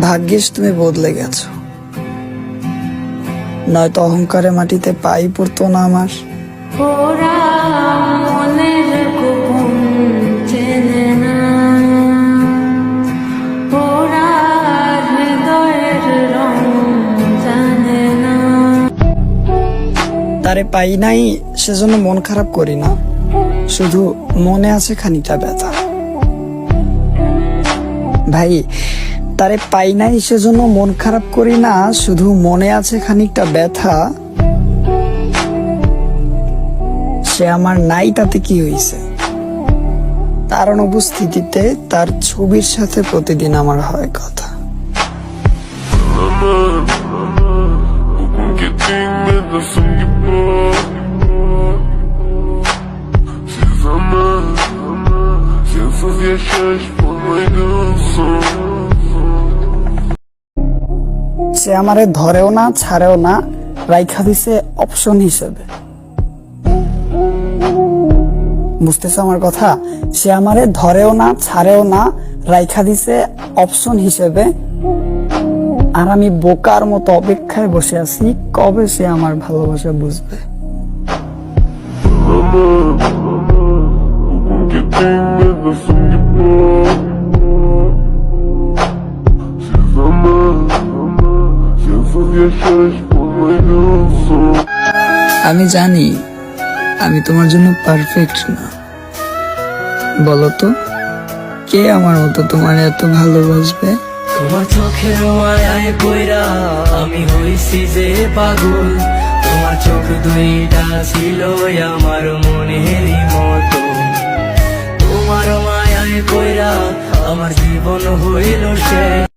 ভাগ্যিস তুমি বদলে গেছো। নয়তো অহংকারে মাটিতে পাই পড়তো না আমার। তারে পাই নাই সেজন্য মন খারাপ করি না। শুধু মনে আছে খানিকটা ব্যথা। ভাই তারে পাই নাই সেজন্য মন খারাপ করি না শুধু মনে আছে খানিকটা ব্যথা সে আমার নাই তাতে কি হয়েছে তার অনুপস্থিতিতে তার ছবির সাথে প্রতিদিন আমার হয় কথা gibi Siz ama সে আমারে ধরেও না ছাড়েও না রাইখা দিছে অপশন হিসেবে বুঝতেছ আমার কথা সে আমারে ধরেও না ছাড়েও না রাইখা দিছে অপশন হিসেবে আর আমি বোকার মতো অপেক্ষায় বসে আছি কবে সে আমার ভালোবাসা বুঝবে Bugün gittiğinde nasıl gibi আমি জানি, আমি তোমার জন্য পারফেক্ট না। বলো তো কে আমার মতো তোমার এত ভালোবাসবে? তোমার চোখের মায়ায় কইরা আমি হইছি যে পাগল। তোমার চোখ দুইটা ছিল আমার মনেরই মতো। তোমার মায়ায় কইরা আমার জীবন হইল সে